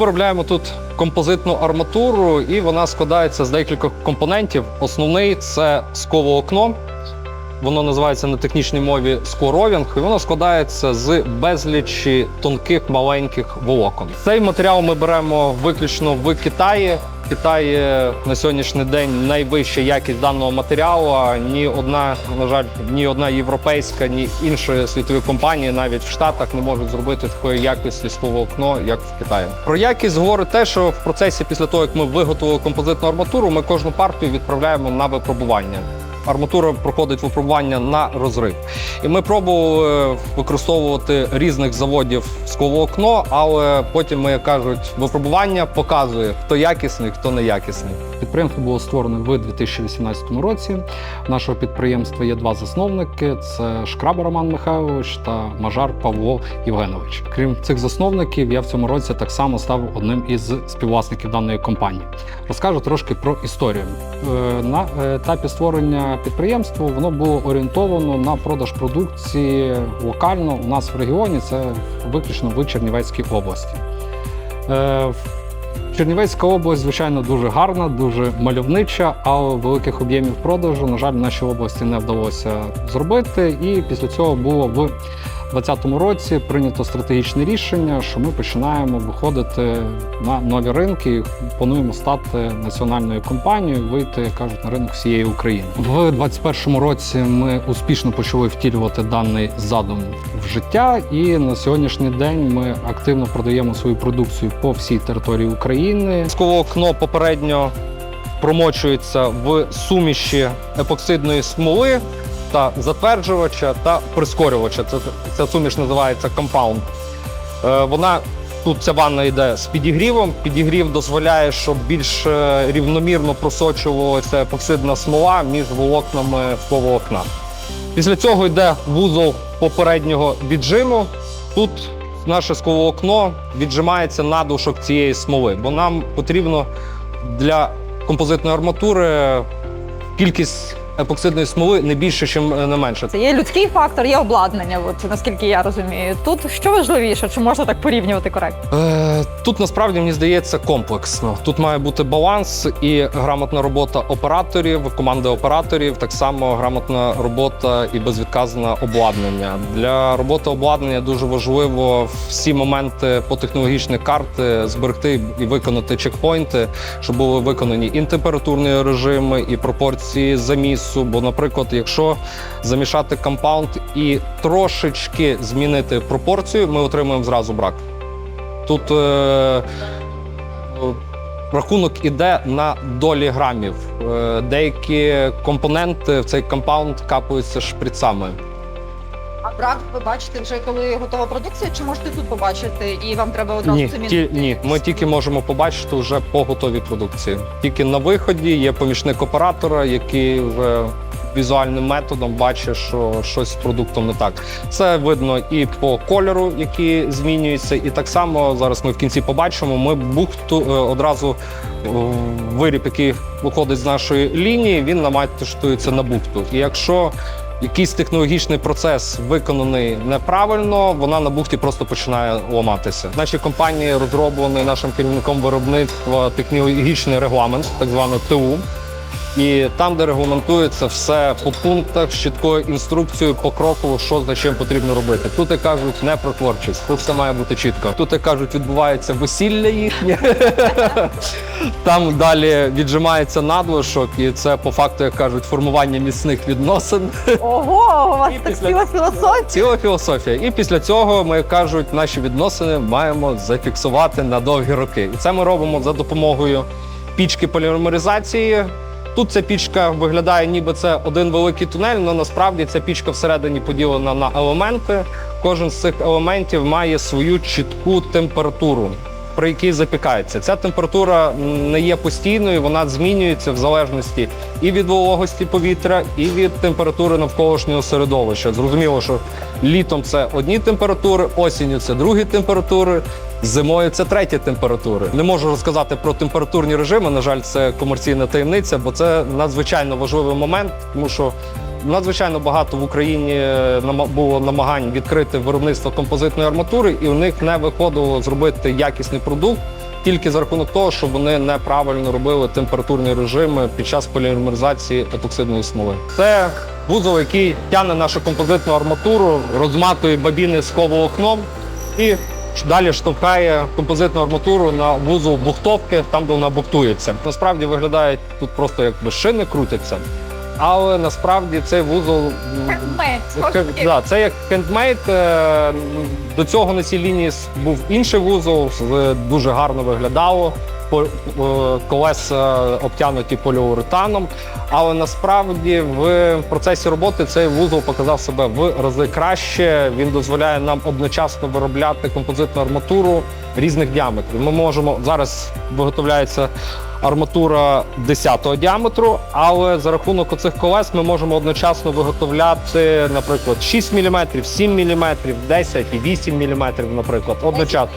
Виробляємо тут композитну арматуру, і вона складається з декількох компонентів. Основний це сковоокно. Воно називається на технічній мові скоровінг, і воно складається з безлічі тонких маленьких волокон. Цей матеріал ми беремо виключно в Китаї. В Китаї на сьогоднішній день найвища якість даного матеріалу. Ні одна, на жаль, ні одна європейська, ні інші світові компанії навіть в Штатах не можуть зробити такої якості сковоокно, як в Китаї. Про якість говорить те, що в процесі після того, як ми виготовили композитну арматуру, ми кожну партію відправляємо на випробування. Арматура проходить випробування на розрив. І ми пробували використовувати різних заводів скловоокно, але потім, як кажуть, випробування показує, хто якісний, хто не якісний. Підприємство було створено в 2018 році. Нашого підприємства є два засновники: це Шкраба Роман Михайлович та Мажар Павло Євгенович. Крім цих засновників, я в цьому році так само став одним із співвласників даної компанії. Розкажу трошки про історію. Е, На етапі створення підприємства воно було орієнтовано на продаж продукції локально у нас в регіоні. Це виключно в Чернівецькій області. Е, Чернівецька область, звичайно, дуже гарна, дуже мальовнича, але великих об'ємів продажу, на жаль, в нашій області не вдалося зробити. І після цього було в 2020 році прийнято стратегічне рішення, що ми починаємо виходити на нові ринки. Плануємо стати національною компанією, вийти, кажуть, на ринок всієї України. В 2021 році ми успішно почали втілювати даний задум в життя, і на сьогоднішній день ми активно продаємо свою продукцію по всій території України. Сковоокно попередньо промочується в суміші епоксидної смоли та затверджувача та прискорювача. Це, ця суміш називається компаунд. Е, вона тут ця ванна йде з підігрівом. Підігрів дозволяє, щоб більш е, рівномірно просочувалася епоксидна смола між волокнами скловоокна. Після цього йде вузол попереднього віджиму. Тут наше скловоокно віджимається надушок цієї смоли, бо нам потрібно для композитної арматури кількість епоксидної смоли не більше, ніж не менше. Це є людський фактор, є обладнання, от, наскільки я розумію. Тут що важливіше, чи можна так порівнювати коректно? Е, Тут насправді мені здається комплексно. Тут має бути баланс і грамотна робота операторів, команди операторів, так само грамотна робота і безвідказне обладнання. Для роботи обладнання дуже важливо всі моменти по технологічних карти зберегти і виконати чекпоінти, щоб були виконані і температурні режими, і пропорції замісу. Бо, наприклад, якщо замішати компаунд і трошечки змінити пропорцію, ми отримуємо зразу брак. Тут е, рахунок іде на долі грамів. Е, деякі компоненти в цей компаунд капаються шприцами. Брак ви бачите вже коли готова продукція, чи можете тут побачити і вам треба одразу Ні, замінити? ті, ні, ми тільки можемо побачити вже по готовій продукції. Тільки на виході є помічник оператора, який вже візуальним методом бачить, що щось з продуктом не так. Це видно і по кольору, який змінюється, і так само зараз ми в кінці побачимо. Ми бухту е, одразу е, виріб, який виходить з нашої лінії, він наматується на бухту. І якщо якийсь технологічний процес виконаний неправильно, вона на бухті просто починає ламатися. В нашій компанії розроблений нашим керівником виробництва технологічний регламент, так званий ТУ. І там, де регламентується все по пунктах з чіткою інструкцією по кроку, що за чим потрібно робити. Тут як кажуть, не про творчість, тут все має бути чітко. Тут як кажуть, відбувається весілля їхнє. Там далі віджимається надлишок, і це по факту, як кажуть, формування міцних відносин. Ого, у вас І так ціла філософія. Ціла філософія. І після цього ми як кажуть, наші відносини маємо зафіксувати на довгі роки. І це ми робимо за допомогою пічки полімеризації. Тут ця пічка виглядає, ніби це один великий тунель, але насправді ця пічка всередині поділена на елементи. Кожен з цих елементів має свою чітку температуру, при якій запікається. Ця температура не є постійною, вона змінюється в залежності і від вологості повітря, і від температури навколишнього середовища. Зрозуміло, що літом це одні температури, осінню це другі температури. Зимою це треті температури. Не можу розказати про температурні режими. На жаль, це комерційна таємниця, бо це надзвичайно важливий момент, тому що надзвичайно багато в Україні е, було намагань відкрити виробництво композитної арматури, і у них не виходило зробити якісний продукт тільки за рахунок того, що вони неправильно робили температурні режими під час полімеризації епоксидної смоли. Це вузол, який тягне нашу композитну арматуру, розматує бабіни з окном і далі штовхає композитну арматуру на вузол бухтовки, там де вона бухтується. Насправді виглядає тут просто якби шини крутяться. Але насправді цей вузол Ке- Да, це як хендмейд. До цього на цій лінії був інший вузол, дуже гарно виглядало. е, Колеса обтянуті поліуретаном. Але насправді в процесі роботи цей вузол показав себе в рази краще. Він дозволяє нам одночасно виробляти композитну арматуру різних діаметрів. Ми можемо зараз виготовляється арматура 10-го діаметру, але за рахунок оцих колес ми можемо одночасно виготовляти, наприклад, 6 мм, 7 мм, 10 і 8 мм, наприклад, одночасно.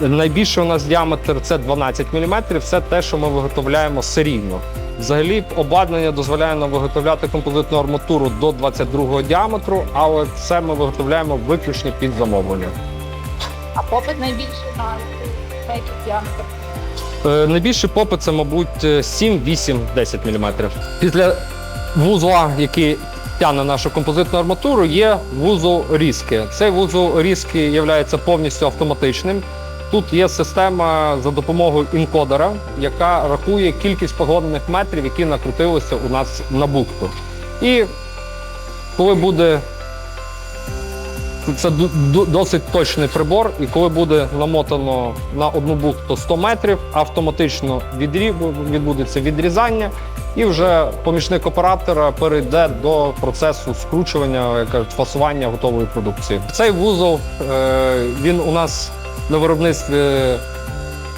Найбільший у нас діаметр це 12 мм, це те, що ми виготовляємо серійно. Взагалі обладнання дозволяє нам виготовляти композитну арматуру до 22 діаметру, але це ми виготовляємо виключно під замовлення. А попит найбільший на на який діаметр? Е, Найбільший попит це, мабуть, е, 7, 8, 10 мм. Після вузла, який тягне нашу композитну арматуру, є вузол різки. Цей вузол різки є повністю автоматичним. Тут є система за допомогою інкодера, яка рахує кількість погодних метрів, які накрутилися у нас на бухту. І коли буде це досить точний прибор, і коли буде намотано на одну бухту 100 метрів, автоматично відбудеться відрізання, і вже помічник оператора перейде до процесу скручування, фасування готової продукції. Цей вузол е, він у нас на виробництві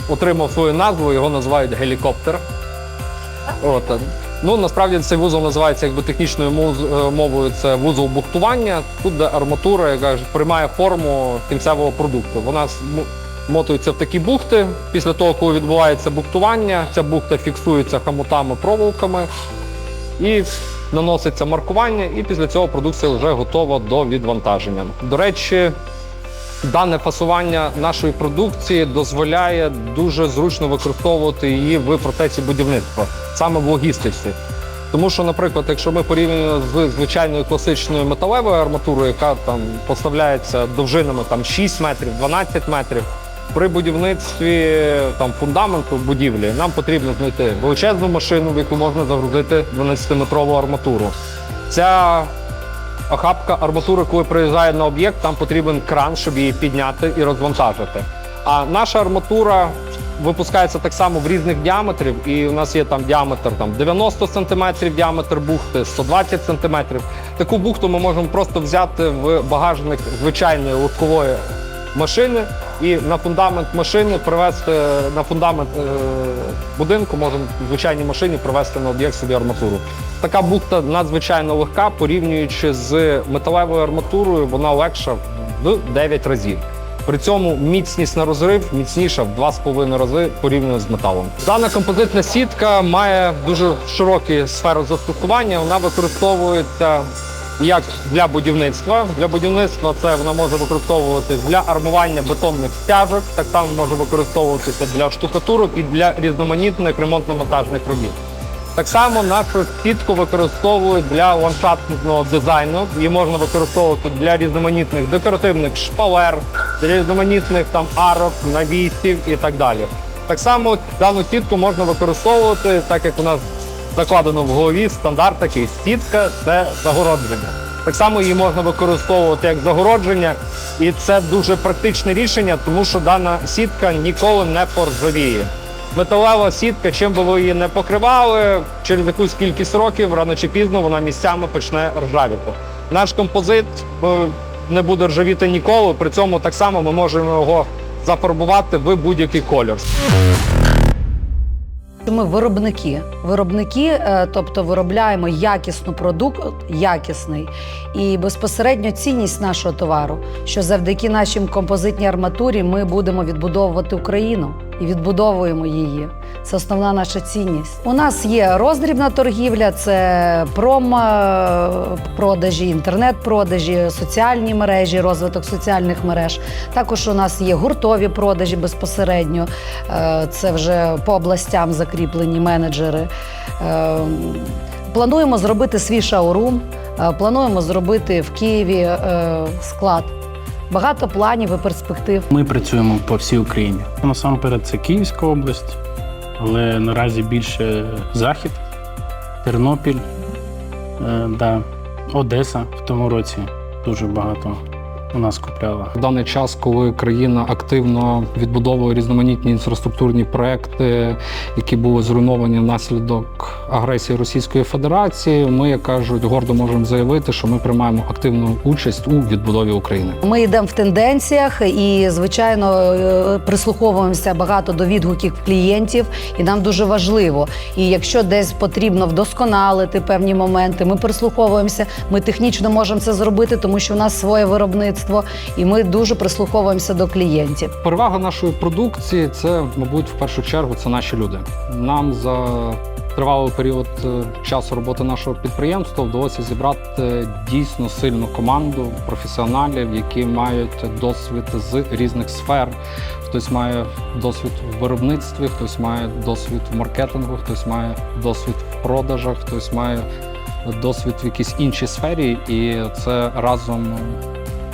отримав свою назву, його називають гелікоптер. От. Ну, насправді цей вузол називається якби технічною е, мовою це вузол бухтування. Тут де арматура, яка приймає форму кінцевого продукту. Вона мотується в такі бухти. Після того, коли відбувається бухтування, ця бухта фіксується хамутами, проволоками і наноситься маркування, і після цього продукція вже готова до відвантаження. До речі, Дане фасування нашої продукції дозволяє дуже зручно використовувати її в процесі будівництва, саме в логістиці. Тому що, наприклад, якщо ми порівнюємо з звичайною класичною металевою арматурою, яка там поставляється довжинами там, 6 метрів, 12 метрів, при будівництві там, фундаменту будівлі нам потрібно знайти величезну машину, в яку можна загрузити 12-метрову арматуру. Ця охапка арматури, коли приїжджає на об'єкт, там потрібен кран, щоб її підняти і розвантажити. А наша арматура випускається так само в різних діаметрів, і у нас є там діаметр там, 90 см діаметр бухти, 120 см. Таку бухту ми можемо просто взяти в багажник звичайної легкової машини і на фундамент машини привезти на фундамент е, будинку, можемо в звичайній машині привезти на об'єкт собі арматуру. Така бухта надзвичайно легка, порівнюючи з металевою арматурою, вона легша в 9 разів. При цьому міцність на розрив міцніша в 2,5 рази порівняно з металом. Дана композитна сітка має дуже широку сферу застосування. Вона використовується як для будівництва. Для будівництва це вона може використовуватися для армування бетонних стяжок, так само може використовуватися для штукатурок і для різноманітних ремонтно-монтажних робіт. Так само нашу сітку використовують для ландшафтного дизайну. Її можна використовувати для різноманітних декоративних шпалер, для різноманітних там арок, навісів і так далі. Так само дану сітку можна використовувати, так як у нас закладено в голові стандарт такий сітка це загородження. Так само її можна використовувати як загородження, і це дуже практичне рішення, тому що дана сітка ніколи не поржавіє. Металева сітка, чим би ви її не покривали, через якусь кількість років, рано чи пізно вона місцями почне ржавіти. Наш композит е, не буде ржавіти ніколи, при цьому так само ми можемо його зафарбувати в будь-який кольор. Ми виробники. Виробники, е, тобто виробляємо якісну продукт, якісний і безпосередньо цінність нашого товару, що завдяки нашій композитній арматурі ми будемо відбудовувати Україну і відбудовуємо її. Це основна наша цінність. У нас є роздрібна торгівля, це промо-продажі, інтернет-продажі, соціальні мережі, розвиток соціальних мереж. Також у нас є гуртові продажі безпосередньо. Е, Це вже по областям закріплені менеджери. Е, Плануємо зробити свій шаурум, е, плануємо зробити в Києві е, склад. Багато планів і перспектив. Ми працюємо по всій Україні. Насамперед, це Київська область, але наразі більше Захід, Тернопіль, е, да, Одеса в тому році дуже багато у нас купляла. В даний час, коли країна активно відбудовує різноманітні інфраструктурні проекти, які були зруйновані внаслідок агресії Російської Федерації, ми, як кажуть, гордо можемо заявити, що ми приймаємо активну участь у відбудові України. Ми йдемо в тенденціях і, звичайно, е, прислуховуємося багато до відгуків клієнтів, і нам дуже важливо. І якщо десь потрібно вдосконалити певні моменти, ми прислуховуємося. Ми технічно можемо це зробити, тому що в нас своє виробництво, і ми дуже прислуховуємося до клієнтів. Перевага нашої продукції це, мабуть, в першу чергу, це наші люди. Нам за тривалий період е, часу роботи нашого підприємства вдалося зібрати дійсно сильну команду професіоналів, які мають досвід з різних сфер. Хтось має досвід в виробництві, хтось має досвід в маркетингу, хтось має досвід в продажах, хтось має досвід в якійсь іншій сфері, і це разом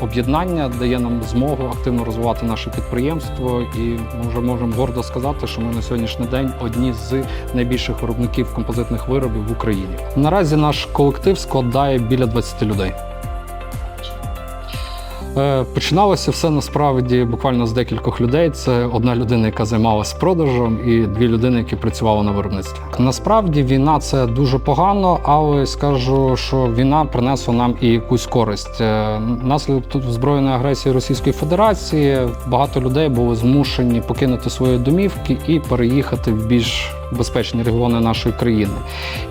об'єднання дає нам змогу активно розвивати наше підприємство, і ми вже можемо гордо сказати, що ми на сьогоднішній день одні з найбільших виробників композитних виробів в Україні. Наразі наш колектив складає біля 20 людей. Е, Починалося все насправді буквально з декількох людей. Це одна людина, яка займалася продажем, і дві людини, які працювали на виробництві. Насправді війна це дуже погано, але скажу, що війна принесла нам і якусь користь. Е, Наслідок збройної агресії Російської Федерації багато людей були змушені покинути свої домівки і переїхати в більш безпечні регіони нашої країни.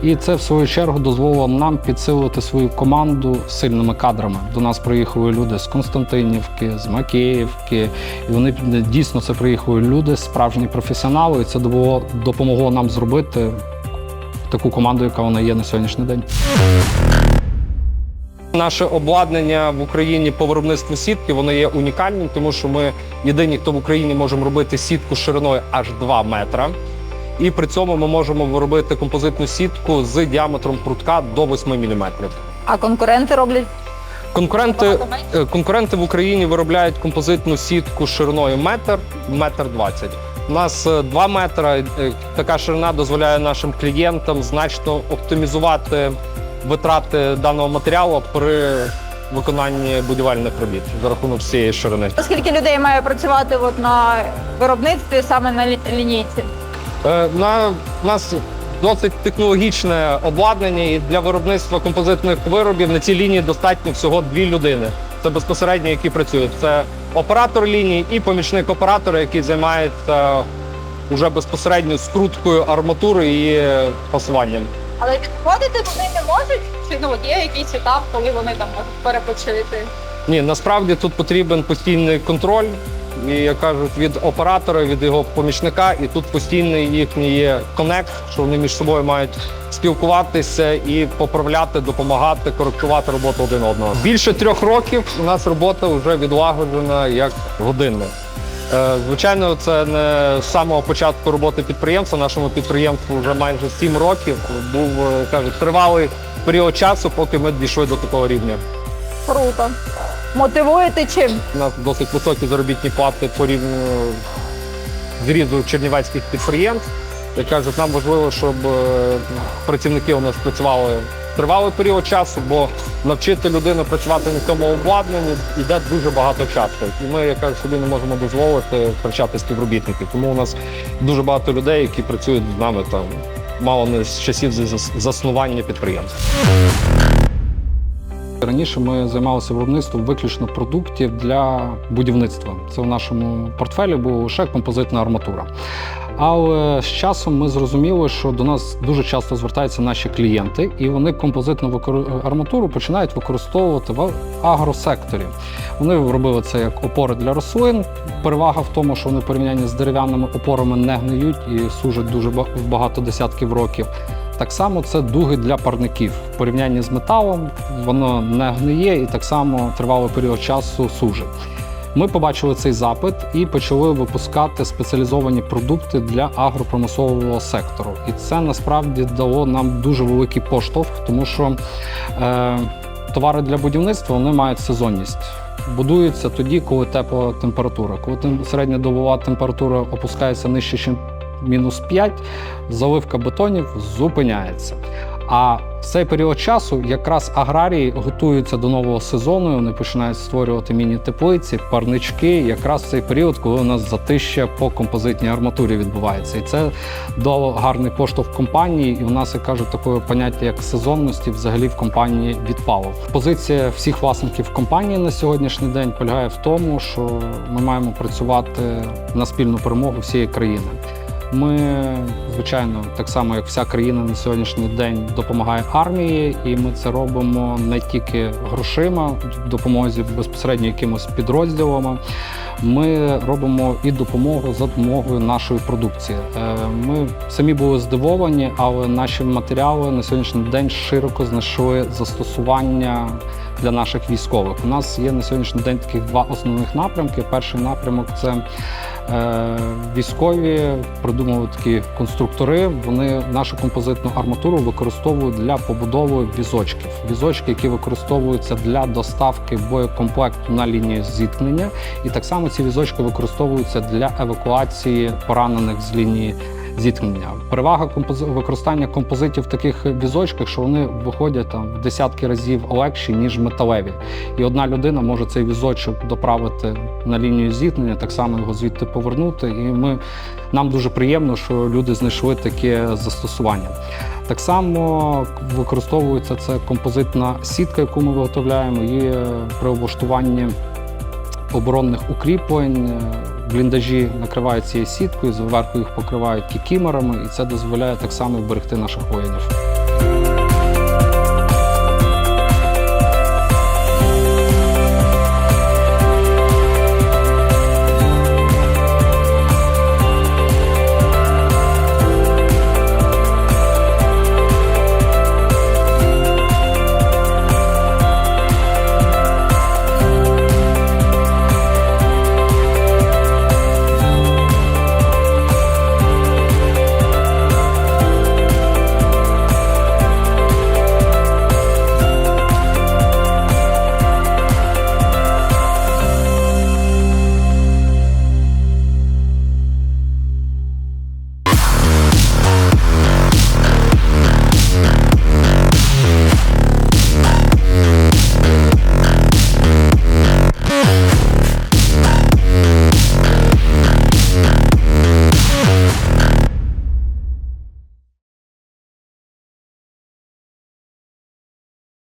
І це в свою чергу дозволило нам підсилити свою команду сильними кадрами. До нас приїхали люди з Константинівки, з Макеївки. І вони дійсно це приїхали люди, справжні професіонали. І це допомогло нам зробити таку команду, яка вона є на сьогоднішній день. Наше обладнання в Україні по виробництву сітки воно є унікальним, тому що ми єдині, хто в Україні можемо робити сітку шириною аж 2 метра. І при цьому ми можемо виробити композитну сітку з діаметром прутка до 8 мм. А конкуренти роблять Конкуренти, е, конкуренти в Україні виробляють композитну сітку шириною метр, метр двадцять. У нас е, 2 метри. Е, Така ширина дозволяє нашим клієнтам значно оптимізувати витрати даного матеріалу при виконанні будівельних робіт за рахунок цієї ширини. скільки людей має працювати от на виробництві саме на лінійці? Е, На у нас досить технологічне обладнання, і для виробництва композитних виробів на цій лінії достатньо всього дві людини. Це безпосередньо, які працюють. Це оператор лінії і помічник оператора, який займається уже безпосередньо скруткою арматури і фасуванням. Але відходити вони не можуть, чи ну є якийсь етап, коли вони там можуть перепочити. Ні, насправді тут потрібен постійний контроль, і як кажуть, від оператора, від його помічника, і тут постійний їхній є конект, що вони між собою мають спілкуватися і поправляти, допомагати, коректувати роботу один одного. Більше трьох років у нас робота вже відлагоджена як годинна. Е, Звичайно, це не з самого початку роботи підприємства. Нашому підприємству вже майже сім років. Був е, кажуть, тривалий період часу, поки ми дійшли до такого рівня. Круто. Мотивуєте чим? У нас досить високі заробітні плати порівняно з різу чернівецьких підприємств. Як кажуть, нам важливо, щоб е, працівники у нас працювали тривалий період часу, бо навчити людину працювати на цьому обладнанні йде дуже багато часу. І ми, як кажуть, собі не можемо дозволити втрачати співробітників. Тому у нас дуже багато людей, які працюють з нами там мало не з часів зас- заснування підприємства. Раніше ми займалися виробництвом виключно продуктів для будівництва. Це в нашому портфелі була лише композитна арматура. Але з часом ми зрозуміли, що до нас дуже часто звертаються наші клієнти, і вони композитну арматуру починають використовувати в агросекторі. Вони робили це як опори для рослин. Перевага в тому, що вони в порівнянні з дерев'яними опорами не гниють і служать дуже ба- багато десятків років. Так само це дуги для парників. В порівнянні з металом воно не гниє і так само тривалий період часу служить. Ми побачили цей запит і почали випускати спеціалізовані продукти для агропромислового сектору. І це насправді дало нам дуже великий поштовх, тому що е, товари для будівництва вони мають сезонність. Будуються тоді, коли тепла температура. Коли тем- середньодобова температура опускається нижче, ніж мінус 5, заливка бетонів зупиняється. А в цей період часу якраз аграрії готуються до нового сезону. Вони починають створювати міні-теплиці, парнички. Якраз в цей період, коли у нас затища по композитній арматурі відбувається, і це дало гарний поштовх компанії. І у нас, як кажуть, таке поняття як сезонності взагалі в компанії відпало. Позиція всіх власників компанії на сьогоднішній день полягає в тому, що ми маємо працювати на спільну перемогу всієї країни. Ми, звичайно, так само як вся країна на сьогоднішній день допомагає армії, і ми це робимо не тільки грошима, допомозі безпосередньо якимось підрозділами. Ми робимо і допомогу за допомогою нашої продукції. Е, Ми самі були здивовані, але наші матеріали на сьогоднішній день широко знайшли застосування для наших військових. У нас є на сьогоднішній день таких два основних напрямки. Перший напрямок це військові придумали такі конструктори. Вони нашу композитну арматуру використовують для побудови візочків. Візочки, які використовуються для доставки боєкомплекту на лінію зіткнення, і так само ці візочки використовуються для евакуації поранених з лінії. Зіткнення перевага компози- використання композитів в таких візочках, що вони виходять там в десятки разів легші ніж металеві, і одна людина може цей візочок доправити на лінію зіткнення, так само його звідти повернути. І ми нам дуже приємно, що люди знайшли таке застосування. Так само використовується це композитна сітка, яку ми виготовляємо, і при облаштуванні оборонних укріплень. Бліндажі накривають цією сіткою, зверху їх покривають кікімерами, і це дозволяє так само вберегти наших воїнів.